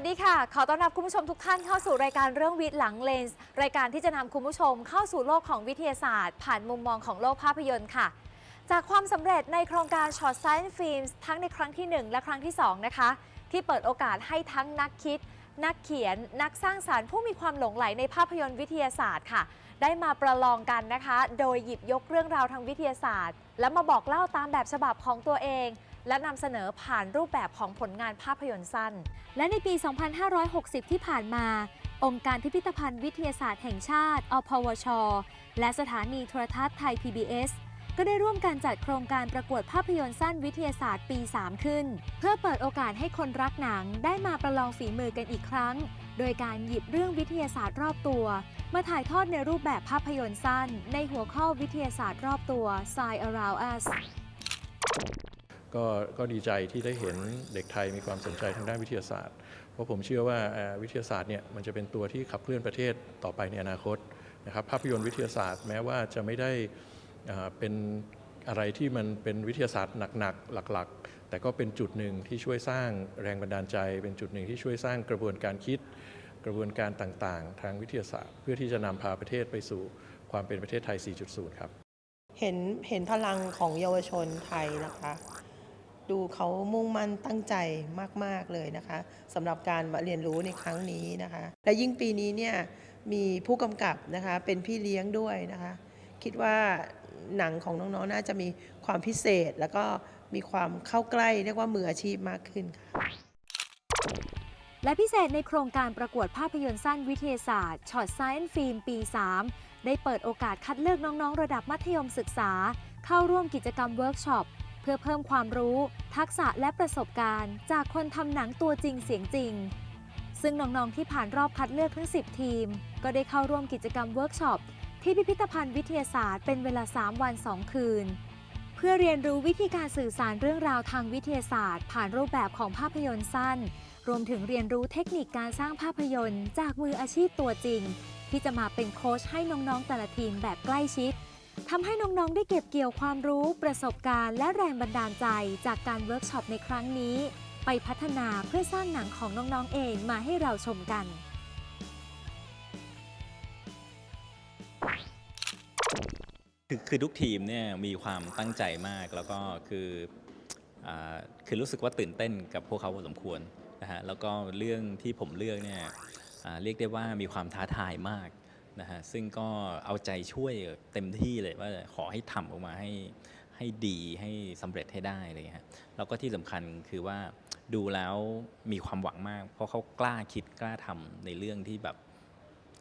สวัสดีค่ะ ขอต้อนรับคุณผู้ชมทุกท่านเข้าสู่รายการเรื่องวิทย์หลังเลนส์ รายการที่จะนำคุณผู้ชมเข้าสู่โลกของวิทยาศาสตร์ ผ่านมุมมองของโลกภาพยนตร์ค่ะ จากความสำเร็จในโครงการ Short Science Films ทั้งในครั้งที่ 1 และครั้งที่ 2 นะคะ ที่เปิดโอกาสให้ทั้งนักคิด นักเขียน นักสร้างสารรค์ผู้มีความหลงใหลในภาพยนตร์วิทยาศาสตร์ค่ะ ได้มาประลองกันนะคะ โดยหยิบยกเรื่องราวทางวิทยาศาสตร์ และมาบอกเล่าตามแบบฉบับของตัวเอง และนำเสนอผ่านรูปแบบของผลงานภาพยนตร์สั้น และในปี 2560 ที่ผ่านมา องค์การพิพิธภัณฑ์วิทยาศาสตร์แห่งชาติอพวช และสถานีโทรทัศน์ไทย PBS ก็ได้ร่วมกันจัดโครงการประกวดภาพยนตร์สั้นวิทยาศาสตร์ปี 3 ขึ้น เพื่อเปิดโอกาสให้คนรักหนังได้มาประลองฝีมือกันอีกครั้ง โดยการหยิบเรื่องวิทยาศาสตร์รอบตัว มาถ่ายทอดในรูปแบบภาพยนตร์สั้น ในหัวข้อวิทยาศาสตร์รอบตัว Science Around Us ก็ก็ดีใจที่ได้เห็นเด็กไทยมีความสนใจทางด้านวิทยาศาสตร์ เพราะผมเชื่อว่าวิทยาศาสตร์เนี่ยมันจะเป็นตัวที่ขับเคลื่อนประเทศต่อไปในอนาคตนะครับภาพยนตร์วิทยาศาสตร์แม้ว่าจะไม่ได้เอ่อเป็นอะไรที่มันเป็นวิทยาศาสตร์หนักๆหลักๆ แต่ก็เป็นจุดหนึ่งที่ช่วยสร้างแรงบันดาลใจ เป็นจุดหนึ่งที่ช่วยสร้างกระบวนการคิด กระบวนการต่างๆ ทางวิทยาศาสตร์ เพื่อที่จะนำพาประเทศไปสู่ความเป็นประเทศไทย 4.0 ครับ เห็นเห็นพลังของเยาวชนไทยนะคะ ดูเขามุ่งมั่นตั้งใจมาก ๆ เลยนะคะสำหรับการมาเรียนรู้ในครั้งนี้นะคะ และยิ่งปีนี้เนี่ยมีผู้กำกับนะคะเป็นพี่เลี้ยงด้วยนะคะ คิดว่าหนังของน้องๆน่าจะมีความพิเศษ แล้วก็มีความเข้าใกล้เรียกว่ามืออาชีพมากขึ้นค่ะและพิเศษในโครงการประกวดภาพยนตร์สั้นวิทยาศาสตร์ช็อต Science Film ปี 3 ได้เปิดโอกาสคัดเลือกน้อง ๆ ระดับมัธยมศึกษา เข้าร่วมกิจกรรมเวิร์กช็อป เพื่อเพิ่มความรู้ ทักษะและประสบการณ์ จากคนทำหนังตัวจริงเสียงจริง ซึ่งน้องๆที่ผ่านรอบคัดเลือกทั้ง 10 ทีม ก็ได้เข้าร่วมกิจกรรมเวิร์กช็อปที่พิพิธภัณฑ์วิทยาศาสตร์เป็นเวลา 3 วัน 2 คืน เพื่อเรียนรู้วิธีการสื่อสารเรื่องราวทางวิทยาศาสตร์ ผ่านรูปแบบของภาพยนตร์สั้น รวมถึงเรียนรู้เทคนิคการสร้างภาพยนตร์ จากมืออาชีพตัวจริง ที่จะมาเป็นโค้ชให้น้องๆแต่ละทีมแบบใกล้ชิด ทำให้น้องๆ ได้เก็บเกี่ยวความรู้ประสบการณ์ และแรงบันดาลใจจากการเวิร์กช็อปในครั้งนี้ ไปพัฒนาเพื่อสร้างหนังของน้องๆ เองมาให้เราชมกัน คือคือทุกทีมเนี่ยมีความตั้งใจมากแล้วก็คืออาคือรู้สึกว่าตื่นเต้นกับพวกเขาพอสมควรนะฮะแล้วก็เรื่องที่ผมเลือกเนี่ยอ่าเรียกได้ว่ามีความท้าทายมาก นะฮะซึ่งก็เอาใจช่วยเต็มที่เลยว่าขอให้ทำออกมาให้ให้ดีให้สำเร็จให้ได้เลยฮะแล้วก็ที่สำคัญคือว่าดูแล้วมีความหวังมาก เพราะเขากล้าคิดกล้าทำในเรื่องที่แบบ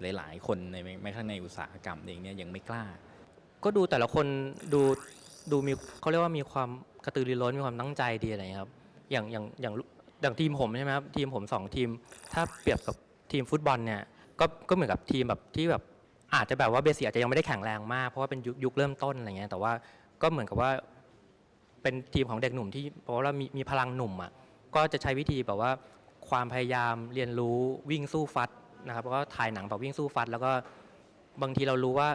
หลาย ๆ คนในแม้กระทั่งในอุตสาหกรรมเองเนี่ยยังไม่กล้า ก็ดูแต่ละคนดูดูมีเขาเรียกว่ามีความกระตือรือร้นมีความตั้งใจดีอะไรครับ อย่างอย่างอย่างอย่างทีมผมใช่ไหมครับทีมผมสองทีม ถ้าเปรียบกับทีมฟุตบอลเนี่ยก็ก็เหมือนกับทีมแบบที่แบบ อาจจะแบบว่าเบสิกอาจจะยังไม่ได้แข็งแรงมาก เพราะว่าเป็นยุคยุคเริ่มต้นอะไรเงี้ยแต่ว่าก็เหมือนกับว่าเป็นทีมของเด็กหนุ่มที่เพราะว่ามีมีพลังหนุ่มอะก็จะใช้วิธีแบบว่าความพยายามเรียนรู้วิ่งสู้ฟัดนะครับแล้วก็ถ่ายหนังแบบวิ่งสู้ฟัด แล้วก็บางทีเรารู้ว่า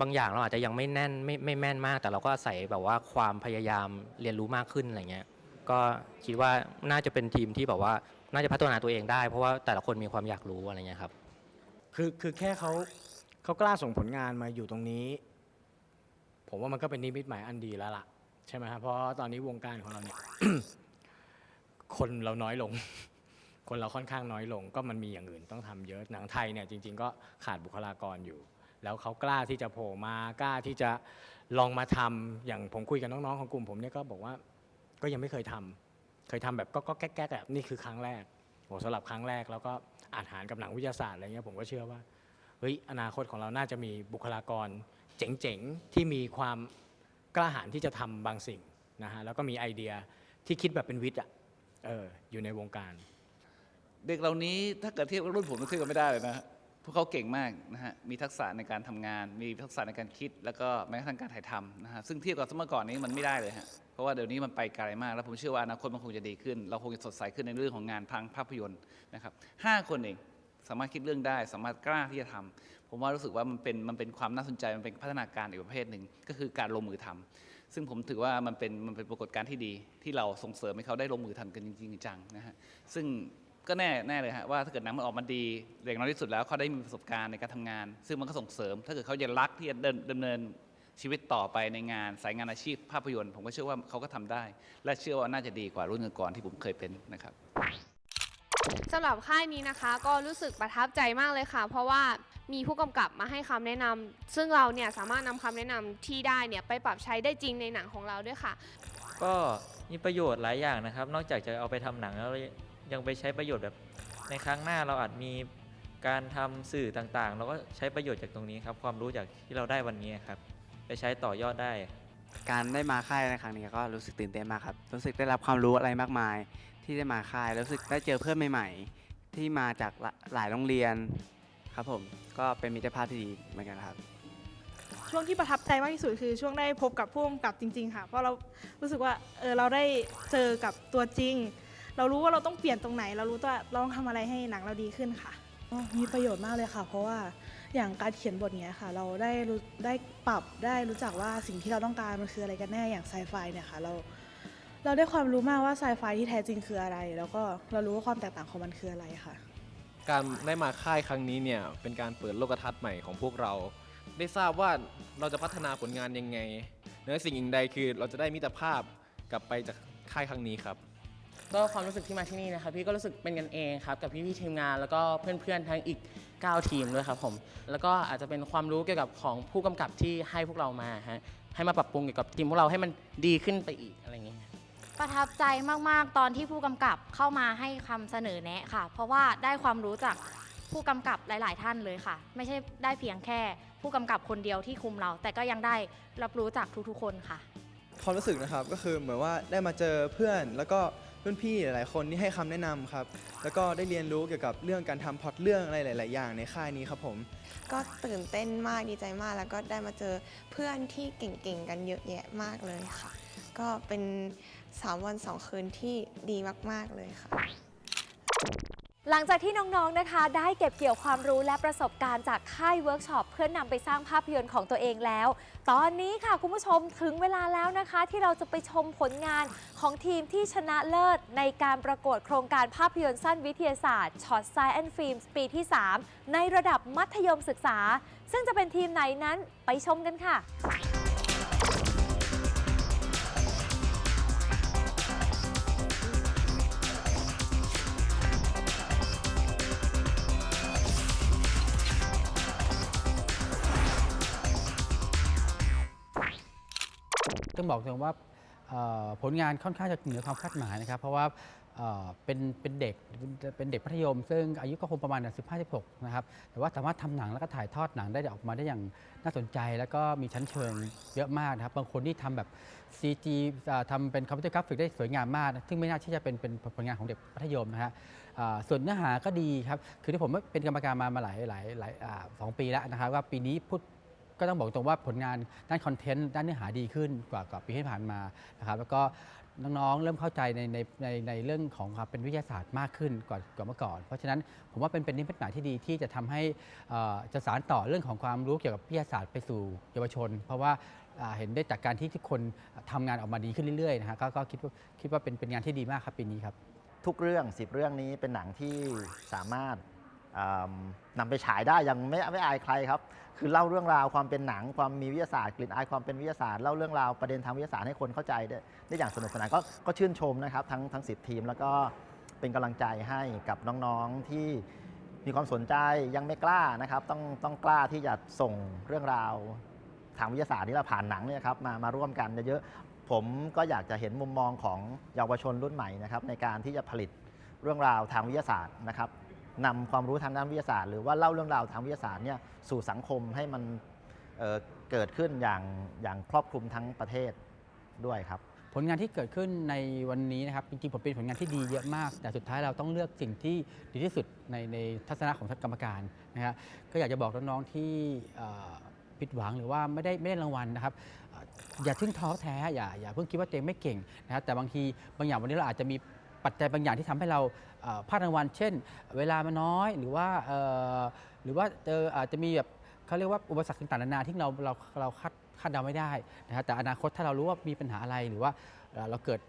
บางอย่างเราอาจจะยังไม่แน่นไม่ไม่แม่นมาก แต่เราก็อาศัยแบบว่าความพยายามเรียนรู้มากขึ้นอะไรเงี้ยก็คิดว่าน่าจะเป็นทีมที่แบบว่าน่าจะพัฒนาตัวเองได้ เพราะว่าแต่ละคนมีความอยากรู้อะไรเงี้ยครับคือคือแค่เขา เขากล้าส่งผลงานมาอยู่ตรงนี้ ผมว่ามันก็เป็นนิมิตหมายอันดีแล้วล่ะ ใช่ไหมครับเพราะตอนนี้วงการของเราเนี่ยคนเราน้อยลง คนเราค่อนข้างน้อยลง ก็มันมีอย่างอื่นต้องทำเยอะหนังไทยเนี่ยจริง ๆ ก็ขาดบุคลากรอยู่ แล้วเขากล้าที่จะโผล่มากล้าที่จะลองมาทำอย่างผมคุยกับน้องๆของกลุ่มผมเนี่ยก็บอกว่าก็ยังไม่เคยทำเคยทำแบบก็แก๊กๆแบบนี่คือครั้งแรกโหสำหรับครั้งแรกแล้วก็อาหารกับหนังวิทยาศาสตร์อะไรเงี้ยผมก็เชื่อว่า เฮ้ยอนาคตของเราน่าจะมีบุคลากรเจ๋งๆ ที่มีความกล้าหาญที่จะทำบางสิ่งนะฮะแล้วก็มีไอเดียที่คิดแบบเป็นวิทย์อะเอออยู่ในวงการ เด็กเหล่านี้ถ้าเกิดเทียบกับรุ่นผมเทียบกันไม่ได้เลยนะพวกเขาเก่งมากนะฮะมีทักษะในการทำงาน มีทักษะในการคิด แล้วก็แม้กระทั่งการถ่ายทำนะฮะซึ่งเทียบกับสมัยก่อนนี้มันไม่ได้เลยฮะเพราะว่าเดี๋ยวนี้มันไปไกลมาก แล้วผมเชื่อว่าอนาคตมันคงจะดีขึ้น เราคงจะสดใสขึ้นในเรื่องของงานพังภาพยนตร์นะครับห้าคนเอง สามารถคิดเรื่องได้ สามารถกล้าที่จะทำผมว่ารู้สึกว่ามันเป็นมันเป็นความน่าสนใจมันเป็นพัฒนาการอีกประเภทหนึ่งก็คือการลงมือทำซึ่งผมถือว่ามันเป็นมันเป็นปรากฏการณ์ที่ดีที่เราส่งเสริมให้เขาได้ลงมือทำกันจริงๆจังนะฮะซึ่งก็แน่แน่เลยฮะว่าถ้าเกิดหนังมันออกมาดีอย่างน้อยที่สุดแล้วเขาได้มีประสบการณ์ในการทำงาน ซึ่งมันก็ส่งเสริม ถ้าเกิดเขายังรักที่จะเดินดำเนินชีวิตต่อไปในงานสายงานอาชีพภาพยนตร์ ผมก็เชื่อว่าเขาก็ทำได้ และเชื่อว่าน่าจะดีกว่ารุ่นก่อนที่ผมเคยเป็นนะครับ สำหรับค่ายนี้นะคะก็รู้สึกประทับใจมากเลยค่ะ เพราะว่ามีผู้กำกับมาให้คำแนะนำซึ่งเราเนี่ยสามารถนำคำแนะนำที่ได้เนี่ยไปปรับใช้ได้จริงในหนังของเราด้วยค่ะ ก็มีประโยชน์หลายอย่างนะครับ นอกจากจะเอาไปทำหนังแล้วยังไปใช้ประโยชน์แบบในครั้งหน้าเราอาจมีการทำสื่อต่างๆ เราก็ใช้ประโยชน์จากตรงนี้ครับ ความรู้จากที่เราได้วันนี้ครับ ไปใช้ต่อยอดได้ การได้มาค่ายในครั้งนี้ก็รู้สึกตื่นเต้นมากครับ รู้สึกได้รับความรู้อะไรมากมาย ที่ได้มาค่ายรู้สึกได้เจอเพื่อนใหม่ ๆ ที่มาจากหลาหลายโรงเรียนครับผมก็เป็นมิตรภาพที่ดีเหมือนกันครับ ช่วงที่ประทับใจมากที่สุดคือช่วงได้พบกับผู้กำกับจริง ๆ ค่ะ เพราะเรารู้สึกว่าเออเราได้เจอกับตัวจริง เรารู้ว่าเราต้องเปลี่ยนตรงไหน เรารู้ว่าเราต้องทำอะไรให้หนังเราดีขึ้นค่ะมีประโยชน์มากเลยค่ะ เพราะว่าอย่างการเขียนบทเนี้ยค่ะ เราได้รู้ได้ปรับได้รู้จักว่าสิ่งที่เราต้องการมันคืออะไรกันแน่อย่างไซไฟเนี่ยค่ะ เรา เราได้ความรู้มากว่าไซไฟที่แท้จริงคืออะไร แล้วก็เรารู้ว่าความแตกต่างของมันคืออะไรค่ะ การได้มาค่ายครั้งนี้เนี่ยเป็นการเปิดโลกทัศน์ใหม่ของพวกเรา ได้ทราบว่าเราจะพัฒนาผลงานยังไงเหนือสิ่งอื่นใดคือเราจะได้มิตรภาพกลับไปจากค่ายครั้งนี้ครับ ก็ความรู้สึกที่มาที่นี่นะครับพี่ก็รู้สึกเป็นกันเองครับกับพี่ๆทีมงานแล้วก็เพื่อนๆทั้งอีก 9 ทีมด้วยครับผมแล้วก็อาจจะเป็นความรู้เกี่ยวกับของผู้กำกับที่ให้พวกเรามาฮะให้มาปรับปรุงเกี่ยวกับทีมพวกเราให้มันดีขึ้นไปอีกอะไรอย่างเงี้ย ประทับใจมากๆ ตอนที่ผู้กำกับเข้ามาให้คำเสนอแนะค่ะ เพราะว่าได้ความรู้จากผู้กำกับหลาย ๆ ท่านเลยค่ะ ไม่ใช่ได้เพียงแค่ผู้กำกับคนเดียวที่คุมเรา แต่ก็ยังได้รับรู้จากทุกๆ คนค่ะ ความรู้สึกนะครับก็คือเหมือนว่าได้มาเจอเพื่อน แล้วก็รุ่นพี่หลาย ๆ คนที่ให้คำแนะนำครับ แล้วก็ได้เรียนรู้เกี่ยวกับเรื่องการทำพล็อตเรื่องอะไรหลาย ๆ อย่างในค่ายนี้ครับผม ก็ตื่นเต้นมากดีใจมากแล้วก็ได้มาเจอเพื่อนที่เก่งๆ กันเยอะแยะมากเลยค่ะ ก็เป็น 3 วัน 2 คืนที่ดีมาก ๆ เลยค่ะ หลังจากที่น้อง ๆ นะคะ ได้เก็บเกี่ยวความรู้และประสบการณ์จากค่ายเวิร์กช็อปเพื่อนนำไปสร้างภาพยนตร์ของตัวเองแล้ว ตอนนี้ค่ะคุณผู้ชมถึงเวลาแล้วนะคะ ที่เราจะไปชมผลงานของทีมที่ชนะเลิศ ในการประกวดโครงการภาพยนตร์สั้นวิทยาศาสตร์ช็อตไซแอนฟิล์มปีที่ 3 ในระดับมัธยมศึกษา ซึ่งจะเป็นทีมไหนนั้นไปชมกันค่ะ ต้องบอกตรงว่าผลงานค่อนข้างจะเหนือความคาดหมายนะครับ เพราะว่าเป็นเป็นเด็กเป็นเด็กมัธยม ซึ่งอายุก็คงประมาณ 15-16 นะครับ แต่ว่าสามารถทำหนังแล้วก็ถ่ายทอดหนังได้ออกมาได้อย่างน่าสนใจ แล้วก็มีชั้นเชิงเยอะมากนะครับ บางคนที่ทำแบบ CG อ่าทำเป็นคอมพิวเตอร์กราฟิกได้สวยงามมาก ซึ่งไม่น่าที่จะเป็นเป็นผลงานของเด็กมัธยมนะฮะส่วนเนื้อหาก็ดีครับ คือที่ผมเป็นกรรมการมามาหลายหลายหลายสองปีแล้วนะครับ ว่าปีนี้พูด ก็ต้องบอกตรงว่าผลงานด้านคอนเทนต์ด้านเนื้อหาดีขึ้นกว่ากว่าปีที่ผ่านมานะครับแล้วก็น้องๆ เริ่มเข้าใจในในในในเรื่องของความเป็นวิทยาศาสตร์มากขึ้นกว่ากว่าเมื่อก่อน เพราะฉะนั้นผมว่าเป็นเป็นนิมิตหมายที่ดีที่จะทำให้อ่อจะสารต่อเรื่องของความรู้เกี่ยวกับวิทยาศาสตร์ไปสู่เยาวชน เพราะว่าอ่าเห็นได้จากการที่ทุกคนทำงานออกมาดีขึ้นเรื่อยๆนะฮะก็ก็คิดว่าคิดว่าเป็นเป็นงานที่ดีมากครับปีนี้ครับทุกเรื่อง10เรื่องนี้เป็นหนังที่สามารถ อ่านำไปฉายได้ยังไม่ไม่อายใครครับ คือเล่าเรื่องราวความเป็นหนังความมีวิทยาศาสตร์ กลิ่นอายความเป็นวิทยาศาสตร์เล่าเรื่องราวประเด็นทางวิทยาศาสตร์ให้คนเข้าใจได้ได้อย่างสนุกสนานก็ก็ชื่นชมนะครับทั้งทั้งสิทีม แล้วก็เป็นกำลังใจให้กับน้องๆที่มีความสนใจยังไม่กล้านะครับต้องต้องกล้าที่จะส่งเรื่องราวทางวิทยาศาสตร์นี่เราผ่านหนังเนี่ยครับมามาร่วมกันเยอะๆผมก็อยากจะเห็นมุมมองของเยาวชนรุ่นใหม่นะครับในการที่จะผลิตเรื่องราวทางวิทยาศาสตร์นะครับ นำความรู้ทางด้านวิทยาศาสตร์ หรือว่าเล่าเรื่องราวทางวิทยาศาสตร์เนี่ยสู่สังคมให้มันเเกิดขึ้นอย่างอย่างครอบคลุมทั้งประเทศด้วยครับ ผลงานที่เกิดขึ้นในวันนี้นะครับจริงๆผมเป็นผลงานที่ดีเยอะมาก แต่สุดท้ายเราต้องเลือกสิ่งที่ดีที่สุดในในทัศนะของท่านกรรมการนะฮะก็อยากจะบอกน้องๆที่ผิดหวังหรือว่าไม่ได้ไม่ได้รางวัลนะครับอย่าเพิ่งท้อแท้อย่าอย่าเพิ่งคิดว่าตัวเองไม่เก่งนะครับแต่บางทีบางอย่างวันนี้เราอาจจะมี ปัจจัยบางอย่างที่ทำให้เราพลาดรางวัล เช่น เวลามันน้อยหรือว่าหรือว่าเจออาจจะมีแบบเขาเรียกว่าอุปสรรคต่างๆนานาที่เราเราเราคาดคาดเดาไม่ได้นะครับแต่อนาคตถ้าเรารู้ว่ามีปัญหาอะไรหรือว่าเอ่อเราเกิด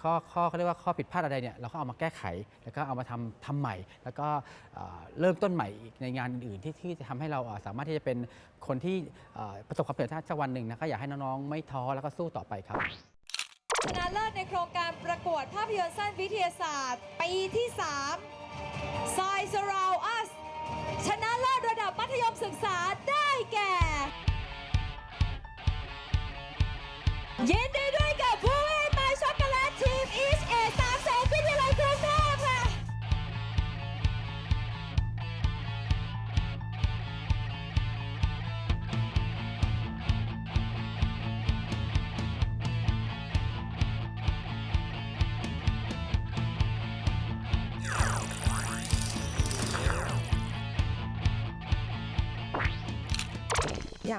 ข้อข้อเขาเรียกว่าข้อผิดพลาดอะไรเนี่ยเราก็เอามาแก้ไข แล้วก็เอามาทำทำใหม่ แล้วก็เริ่มต้นใหม่อีกในงานอื่นๆที่ที่จะทำให้เราสามารถที่จะเป็นคนที่ประสบความสำเร็จสักวันหนึ่งนะก็อยากให้น้องๆไม่ท้อแล้วก็สู้ต่อไปครับ ชนะเลิศในโครงการประกวดภาพยนตร์สั้นวิทยาศาสตร์ ปีที่ 3 Science r o u Us ชนะเลิศระดับมัธยมศึกษาได้แก่ยิน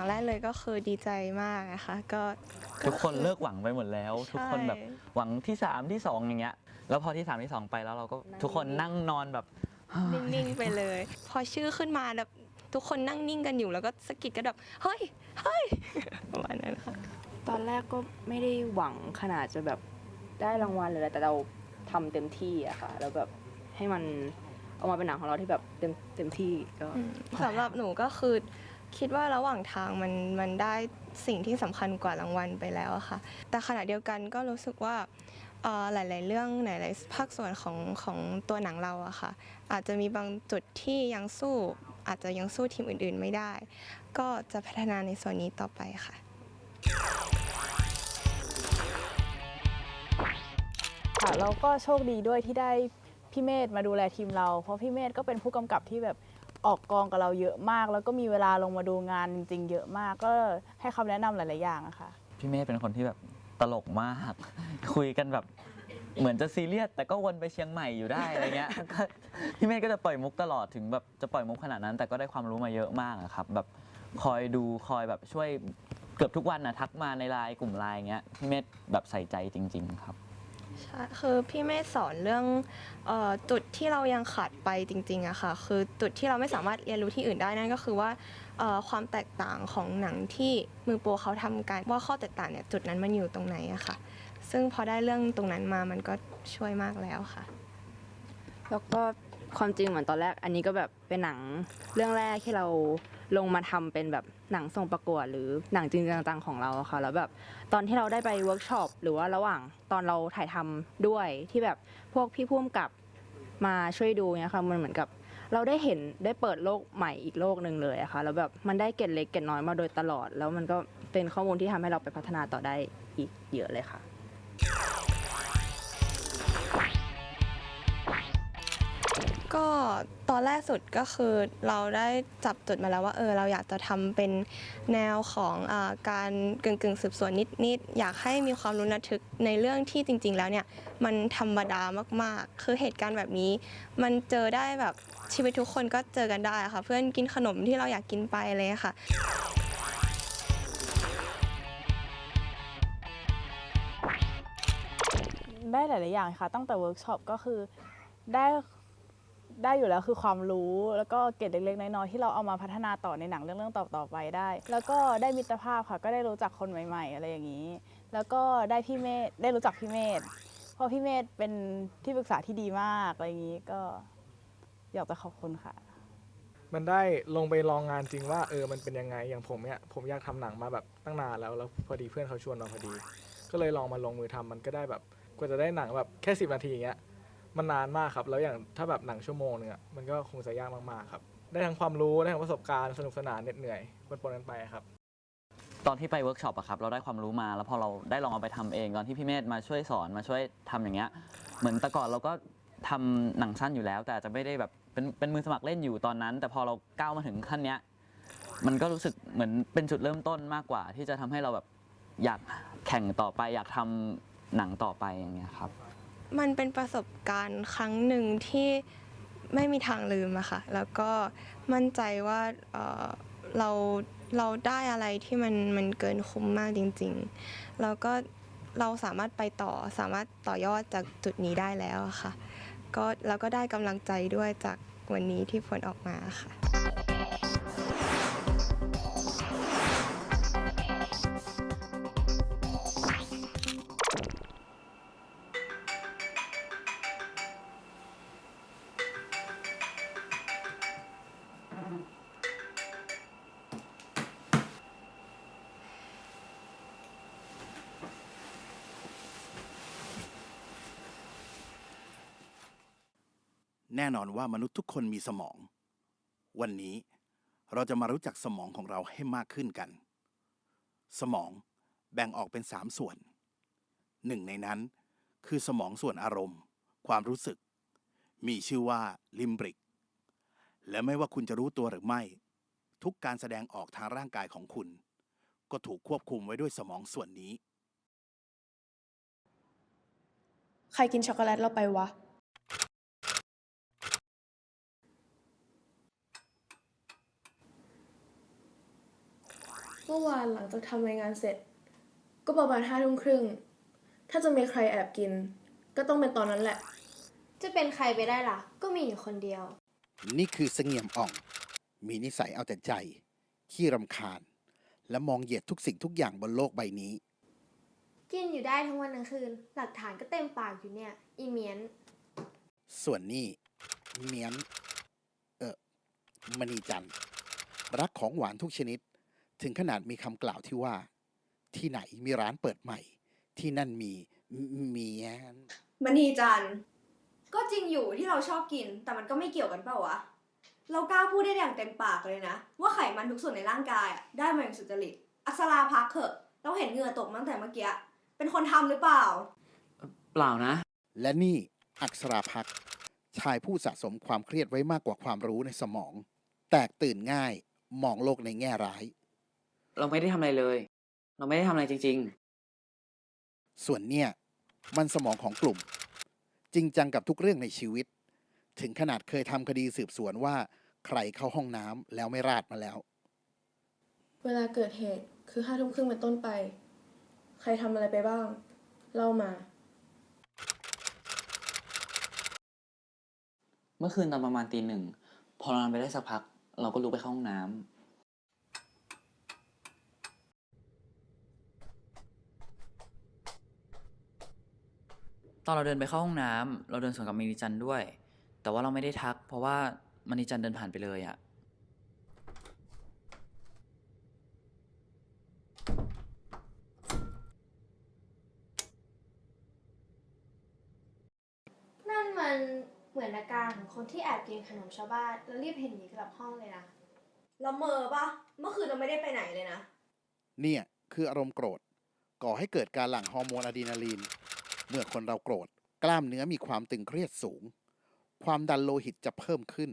แรกเลยก็คือดีใจมากนะคะก็ทุกคนเลิกหวังไปหมดแล้ว ทุกคนแบบใช่หวังที่ 3 ที่ 2 อย่างเงี้ยแล้วพอที่ 3 ที่ 2 ไปแล้วเราก็ทุกคนนั่งนอนแบบนิ่งๆไปเลย พอชื่อขึ้นมาแบบทุกคนนั่งนิ่งกันอยู่แล้วก็สะกิดกันแบบเฮ้ยเฮ้ยประมาณนั้นค่ะตอนแรกก็ไม่ได้หวังขนาดจะแบบได้รางวัลหรืออะไรแต่เราทำเต็มที่อะค่ะแล้วแบบให้มันออกมาเป็นหนังของเราที่แบบเต็มเต็มที่ก็สำหรับหนูก็คือ คิดว่าระหว่างทางมันมันได้สิ่งที่สำคัญกว่ารางวัลไปแล้วอะค่ะ แต่ขณะเดียวกันก็รู้สึกว่าเอ่อหลาย ๆ เรื่องหลายๆภาคส่วนของของตัวหนังเราอะค่ะ อาจจะมีบางจุดที่ยังสู้ อาจจะยังสู้ทีมอื่น ๆ ไม่ได้ ก็จะพัฒนาในส่วนนี้ต่อไปค่ะ ค่ะเราก็โชคดีด้วยที่ได้พี่เมธมาดูแลทีมเรา เพราะพี่เมธก็เป็นผู้กำกับที่แบบ ออกกองกับเราเยอะมาก แล้วก็มีเวลาลงมาดูงานจริง ๆ เยอะมาก ก็ให้คำแนะนำหลาย ๆ อย่างอะค่ะ พี่เมฆเป็นคนที่แบบตลกมาก คุยกันแบบเหมือนจะซีเรียสแต่ก็วนไปเชียงใหม่อยู่ได้อะไรเงี้ยก็พี่เมฆก็จะปล่อยมุกตลอดถึงแบบจะปล่อยมุกขนาดนั้น แต่ก็ได้ความรู้มาเยอะมากอะครับแบบคอยดูคอยแบบช่วยเกือบทุกวันนะทักมาในไลน์กลุ่มไลน์เงี้ยพี่เมฆแบบใส่ใจจริง ๆ ครับ ใช่คือพี่เมธสอนเรื่องเออจุดที่เรายังขาดไปจริงๆอะค่ะ คือจุดที่เราไม่สามารถเรียนรู้ที่อื่นได้นั่นก็คือว่าเอ่อความแตกต่างของหนังที่มือโปรเขาทำกันว่าข้อแตกต่างเนี่ยจุดนั้นมันอยู่ตรงไหนอะค่ะ ซึ่งพอได้เรื่องตรงนั้นมามันก็ช่วยมากแล้วค่ะ แล้วก็ความจริงเหมือนตอนแรก อันนี้ก็แบบเป็นหนังเรื่องแรกที่เรา ลงมาทำเป็นแบบหนังส่งประกวดหรือหนังจริงๆจังๆของเราอะค่ะแล้วแบบตอนที่เราได้ไปเวิร์กช็อปหรือว่าระหว่างตอนเราถ่ายทำด้วยที่แบบพวกพี่พุ่มกับมาช่วยดูเนี่ยค่ะมันเหมือนกับเราได้เห็นได้เปิดโลกใหม่อีกโลกหนึ่งเลยอะค่ะแล้วแบบมันได้เกร็ดเล็กเกร็ดน้อยมาโดยตลอด แล้วมันก็เป็นข้อมูลที่ทำให้เราไปพัฒนาต่อได้อีกเยอะเลยค่ะ ก็ตอนแรกสุดก็คือเราได้จับจุดมาแล้วว่าเออเราอยากจะทำเป็นแนวของอาการกึ่งกึ่งๆสืบสวนนิดๆอยากให้มีความรู้ระทึกในเรื่องที่จริง ๆ แล้วเนี่ยมันธรรมดามากๆ คือเหตุการณ์แบบนี้ มันเจอได้แบบชีวิตทุกคนก็เจอกันได้ค่ะ เพื่อนกินขนมที่เราอยากกินไปเลยค่ะ ได้หลาย ๆ อย่างค่ะ ตั้งแต่เวิร์กช็อปก็คือได้ ได้อยู่แล้วคือความรู้ แล้วก็เกร็ดเล็กๆน้อยๆที่เราเอามาพัฒนาต่อในหนังเรื่องๆต่อๆไปได้ แล้วก็ได้มิตรภาพค่ะก็ได้รู้จักคนใหม่ ๆ อะไรอย่างนี้ แล้วก็ได้พี่เมธได้รู้จักพี่เมธเพราะพี่เมธเป็นที่ปรึกษาที่ดีมากอะไรอย่างนี้ก็อยากจะขอบคุณค่ะ มันได้ลงไปลองงานจริงว่าเออมันเป็นยังไงอย่างผมเนี่ยผมอยากทำหนังมาแบบตั้งนานแล้วแล้วพอดีเพื่อนเขาชวนมาพอดี ก็เลยลองมาลงมือทำมันก็ได้แบบกว่าจะได้หนังแบบแค่ 10 นาทีอย่างเงี้ย มันนานมากครับ แล้วอย่างถ้าแบบหนังชั่วโมงนึงอะมันก็คงจะยากมากๆครับ ได้ทั้งความรู้ได้ทั้งประสบการณ์สนุกสนานเหน็ดเหนื่อยปนๆกันไปครับ ตอนที่ไปเวิร์กช็อปอะครับเราได้ความรู้มาแล้วพอเราได้ลองเอาไปทำเองตอนที่พี่เมธมาช่วยสอนมาช่วยทำอย่างเงี้ยเหมือนแต่ก่อนเราก็ทำหนังสั้นอยู่แล้ว แต่อาจจะไม่ได้แบบเป็นเป็นมือสมัครเล่นอยู่ตอนนั้น แต่พอเราก้าวมาถึงขั้นเนี้ยมันก็รู้สึกเหมือนเป็นจุดเริ่มต้นมากกว่า ที่จะทำให้เราแบบอยากแข่งต่อไป อยากทำหนังต่อไปอย่างเงี้ยครับ มันเป็นประสบการณ์ครั้งหนึ่งที่ไม่มีทางลืมอะค่ะ แล้วก็มั่นใจว่าเอ่อเราเราได้อะไรที่มันมันเกินคุ้มมากจริง ๆ แล้วก็เราสามารถไปต่อสามารถต่อยอดจากจุดนี้ได้แล้วอะค่ะ ก็แล้วก็ได้กำลังใจด้วยจากวันนี้ที่ผลออกมาค่ะ แน่นอนว่ามนุษย์ทุกคนมีสมอง วันนี้เราจะมารู้จักสมองของเราให้มากขึ้นกัน สมองแบ่งออกเป็นสามส่วน หนึ่งในนั้นคือสมองส่วนอารมณ์ ความรู้สึก มีชื่อว่าลิมบริก และไม่ว่าคุณจะรู้ตัวหรือไม่ ทุกการแสดงออกทางร่างกายของคุณ ก็ถูกควบคุมไว้ด้วยสมองส่วนนี้ ใครกินช็อกโกแลตเราไปวะ เมื่อวานหลังจากทำรายงานเสร็จ ก็ประมาณห้าทุ่มครึ่ง ถ้าจะมีใครแอบกิน ก็ต้องเป็นตอนนั้นแหละ จะเป็นใครไปได้ล่ะ ก็มีอยู่คนเดียว นี่คือเสงี่ยมอ่อง มีนิสัยเอาแต่ใจ ขี้รำคาญ และมองเหยียดทุกสิ่งทุกอย่างบนโลกใบนี้ กินอยู่ได้ทั้งวันทั้งคืน หลักฐานก็เต็มปากอยู่เนี่ย อีเมียน ส่วนนี่เมียน เออมณีจันทร์รักของหวานทุกชนิด ถึงขนาดมีคำกล่าวที่ว่า ที่ไหนมีร้านเปิดใหม่ ที่นั่นมีเมียนมณีจันทร์ก็จริงอยู่ที่เราชอบกิน แต่มันก็ไม่เกี่ยวกันเปล่าวะเรากล้าพูดได้อย่างเต็มปากเลยนะ ว่าไขมันทุกส่วนในร่างกายอะได้มาอย่างสุจริตอักษราพักเถอะเราเห็นเหงื่อตกมาตั้งแต่เมื่อกี้เป็นคนทำหรือเปล่า เปล่านะ และนี่อักษราพักชายผู้สะสมความเครียดไว้มากกว่าความรู้ในสมอง แตกตื่นง่ายมองโลกในแง่ร้าย เราไม่ได้ทำอะไรเลย เราไม่ได้ทำอะไรจริงส่วนเนี่ยมันสมองของกลุ่ม จริงจังกับทุกเรื่องในชีวิต ถึงขนาดเคยทำคดีสืบสวนว่า ใครเข้าห้องน้ำแล้วไม่ราดมาแล้ว เวลาเกิดเหตุคือห้าทุ่มครึ่งเป็นต้นไป ใครทำอะไรไปบ้าง เล่ามาๆเมื่อคืนตอนประมาณตีหนึ่ง พอเรานอนไปได้สักพัก เราก็ลุกไปเข้าห้องน้ำ ตอนเราเดินไปเข้าห้องน้ำเราเดินสวนกับมณีจันทร์ด้วย แต่ว่าเราไม่ได้ทัก เพราะว่ามณีจันทร์เดินผ่านไปเลยอะนั่นมันเหมือนอาการของคนที่แอบกินขนมชาวบ้านแล้วรีบเห็นหนีกลับห้องเลยนะเราเมอปะเมื่อคืนเราไม่ได้ไปไหนเลยนะ เนี่ย คืออารมณ์โกรธ ก่อให้เกิดการหลั่งฮอร์โมนอะดรีนาลีน เมื่อคนเราโกรธ กล้ามเนื้อมีความตึงเครียดสูง ความดันโลหิตจะเพิ่มขึ้น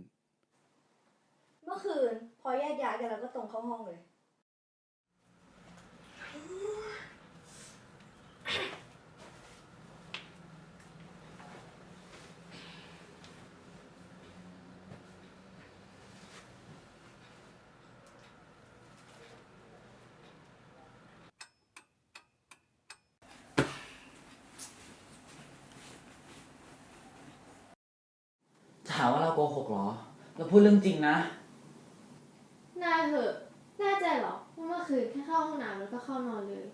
เมื่อคืน พอแยกย้ายกันแล้วก็ตรงเข้าห้องเลยามว่าเราโกหกเหรอ เราพูดเรื่องจริงนะ น่าเหอะ น่าใจเหรอว่าเมื่อคืนแค่เข้าห้องน้ำแล้วก็เข้านอนเลย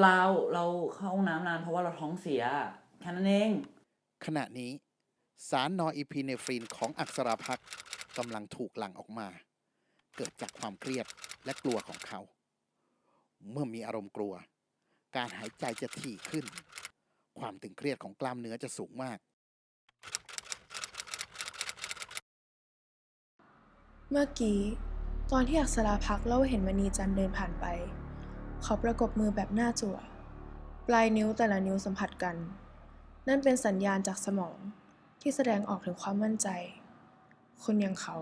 เปล่าเราเข้าห้องน้ำนานเพราะว่าเราท้องเสียแค่นั้นเอง ขณะนี้สารนอร์อีพีเนฟรินของอักษราพักกำลังถูกหลั่งออกมา เกิดจากความเครียดและกลัวของเขา เมื่อมีอารมณ์กลัว การหายใจจะถี่ขึ้น ความตึงเครียดของกล้ามเนื้อจะสูงมาก เมื่อกี้ ตอนที่อักษราพักเล่าเห็นมณีจันทร์เดินผ่านไป เขาประกบมือแบบหน้าจั่ว ปลายนิ้วแต่ละนิ้วสัมผัสกัน นั่นเป็นสัญญาณจากสมองที่แสดงออกถึงความมั่นใจ คนอย่างเขา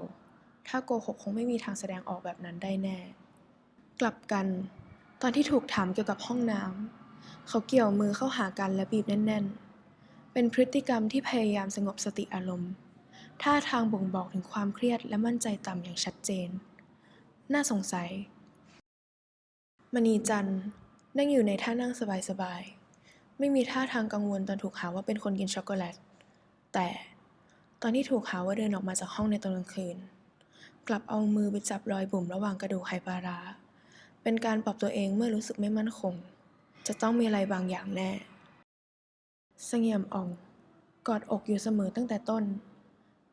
ถ้าโกหกคงไม่มีทางแสดงออกแบบนั้นได้แน่ กลับกัน ตอนที่ถูกถามเกี่ยวกับห้องน้ำเขาเกี่ยวมือเข้าหากันและบีบแน่น ๆ เป็นพฤติกรรมที่พยายามสงบสติอารมณ์ ท่าทางบ่งบอกถึงความเครียดและมั่นใจต่ำอย่างชัดเจน น่าสงสัย มณีจันทร์นั่งอยู่ในท่านั่งสบายๆ ไม่มีท่าทางกังวลตอนถูกหาว่าเป็นคนกินช็อกโกแลต แต่ตอนที่ถูกหาว่าเดินออกมาจากห้องในตอนกลางคืน กลับเอามือไปจับรอยบุ๋มระหว่างกระดูกไหปลาร้า เป็นการปรับตัวเองเมื่อรู้สึกไม่มั่นคง จะต้องมีอะไรบางอย่างแน่เสงี่ยมอ่อง กอดอกอยู่เสมอตั้งแต่ต้น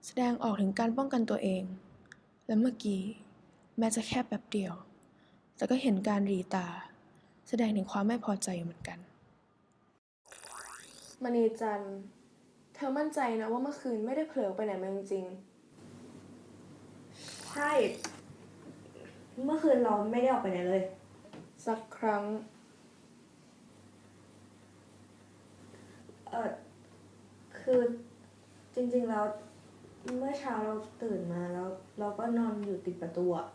แสดงออกถึงการป้องกันตัวเอง และเมื่อกี้แม้จะแค่แป๊บเดียว แต่ก็เห็นการรีตา แสดงถึงความไม่พอใจเหมือนกันมณีจันทร์เธอมั่นใจนะว่าเมื่อคืนไม่ได้เผลอไปไหนมาจริงใช่ เมื่อคืนเราไม่ได้ออกไปไหนเลย ๆสักครั้ง เออคือจริงๆแล้ว เมื่อเช้าเราตื่นมาแล้ว เราก็นอนอยู่ติดประตูอะ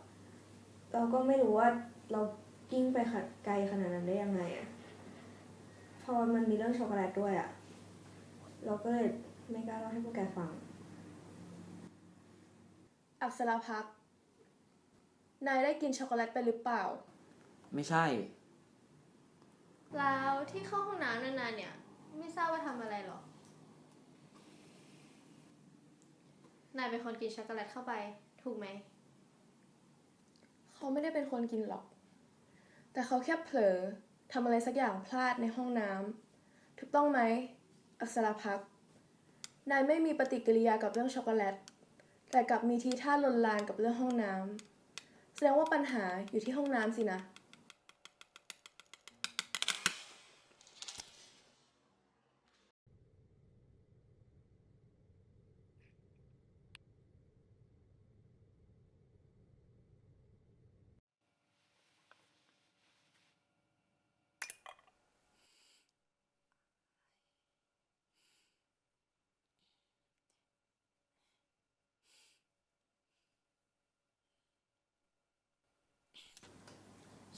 เราก็ไม่รู้ว่า เรากิ้งไปขัดไกลขนาดนั้นได้ยังไงอะพอมันมีเรื่องช็อกโกแลตด้วยอะเราก็เลยไม่กล้าเล่าให้พวกแกฟัง อักษรพักษ์นายได้กินช็อกโกแลตไปหรือเปล่า ไม่ใช่ แล้วที่เข้าห้องน้ำนานๆเนี่ย ไม่ทราบว่าทำอะไรหรอ นายเป็นคนกินช็อกโกแลตเข้าไป ถูกไหม เขาไม่ได้เป็นคนกินหรอก แต่เขาแค่เผลอทำอะไรสักอย่างพลาดในห้องน้ำถูกต้องไหม อักษรพักนายไม่มีปฏิกิริยากับเรื่องช็อกโกแลต แต่กลับมีทีท่าลนลานกับเรื่องห้องน้ำแสดงว่าปัญหาอยู่ที่ห้องน้ำสินะ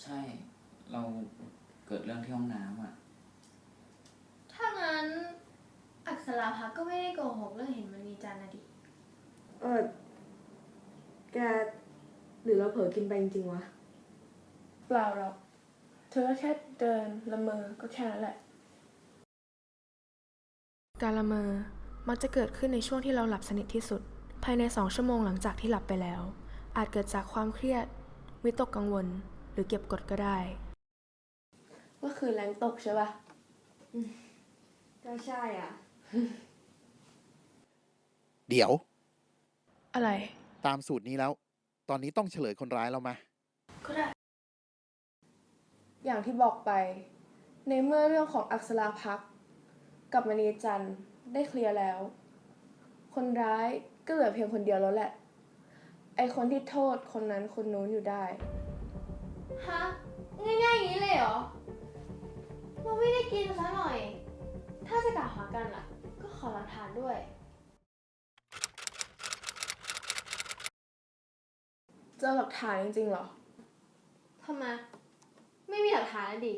ใช่ เราเกิดเรื่องที่ห้องน้ำอะ ถ้างั้น อักษราพักก็ไม่ได้โกหกเรื่องเห็นมันมีจันทร์นะดิ เออ แก หรือเราเผลอกินไปจริงๆวะ เปล่าหรอก เธอก็แค่เดินละเมอ ก็แค่นั้นแหละ การละเมอ มักจะเกิดขึ้นในช่วงที่เราหลับสนิทที่สุด ภายในสองชั่วโมงหลังจากที่หลับไปแล้ว อาจเกิดจากความเครียด วิตกกังวล หรือเก็บกดก็ได้เมื่อคืนแรงตกใช่ปะก็ใช่อะ เดี๋ยว อะไร ตามสูตรนี้แล้ว ตอนนี้ต้องเฉลยคนร้ายแล้วมาก็ได้ อย่างที่บอกไป ในเมื่อเรื่องของอักษราพักษ์กับมณีจันทร์ได้เคลียร์แล้ว คนร้ายก็เหลือเพียงคนเดียวแล้วแหละ ไอคนที่โทษคนนั้นคนนู้นอยู่ได้ ฮะง่ายๆอย่างนี้เลยเหรอ เราไม่ได้กินซะหน่อย ถ้าจะกล่าวหากันล่ะ ก็ขอหลักฐานด้วย เจอหลักฐานจริงๆเหรอ ทำไม ไม่มีหลักฐานอะดิ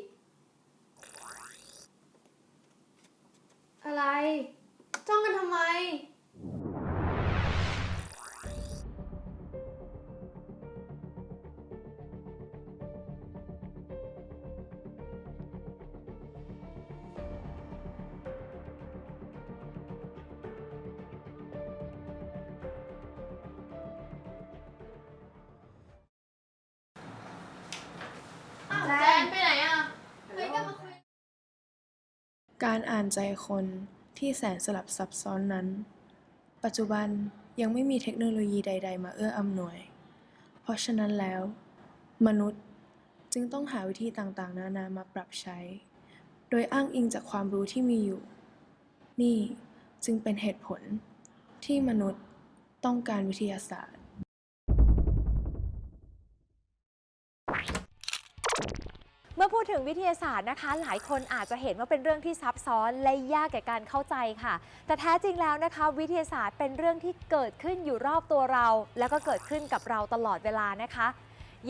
อะไร จ้องกันทำไม การอ่านใจคนที่แสนสลับซับซ้อนนั้น ปัจจุบันยังไม่มีเทคโนโลยีใด ๆ มาเอื้ออำนวย เพราะฉะนั้นแล้ว มนุษย์จึงต้องหาวิธีต่างๆ นานามาปรับใช้ โดยอ้างอิงจากความรู้ที่มีอยู่ นี่จึงเป็นเหตุผลที่มนุษย์ต้องการวิทยาศาสตร์ ดถึงวิทยาศาสตร์นะคะ หลายคนอาจจะเห็นว่าเป็นเรื่องที่ซับซ้อนและยากแก่การเข้าใจค่ะ แต่แท้จริงแล้วนะคะ วิทยาศาสตร์เป็นเรื่องที่เกิดขึ้นอยู่รอบตัวเรา แล้วก็เกิดขึ้นกับเราตลอดเวลานะคะ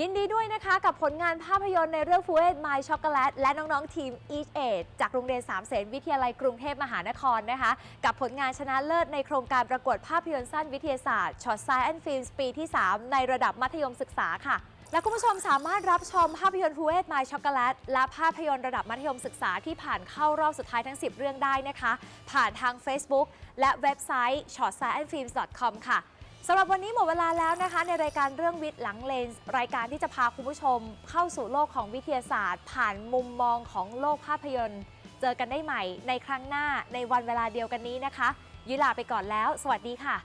ยินดีด้วยนะคะกับผลงานภาพยนตร์ในเรื่อง f o o d My Chocolate และน้องๆ ทีม Each Age จากโรงเรียนสามเสนวิทยาลัยกรุงเทพมหานครนะคะ กับผลงานชนะเลิศในโครงการประกวดภาพยนตร์สั้นวิทยาศาสตร์ Short Science Films ปีที่ 3 ในระดับมัธยมศึกษาค่ะ และคุณผู้ชมสามารถรับชมภาพยนตร์ f o o d My Chocolate และภาพยนตร์ระดับมัธยมศึกษาที่ผ่านเข้ารอบสุดท้ายทั้ง 10 เรื่องได้นะคะ ผ่านทาง Facebook และเว็บไซต์ shortsciencefilms.com ค่ะสำหรับวันนี้หมดเวลาแล้วนะคะ ในรายการเรื่องวิทย์หลังเลนส์รายการที่จะพาคุณผู้ชม เข้าสู่โลกของวิทยาศาสตร์ ผ่านมุมมองของโลกภาพยนตร์ เจอกันได้ใหม่ในครั้งหน้าในวันเวลาเดียวกันนี้นะคะ ยุลาไปก่อนแล้ว สวัสดีค่ะ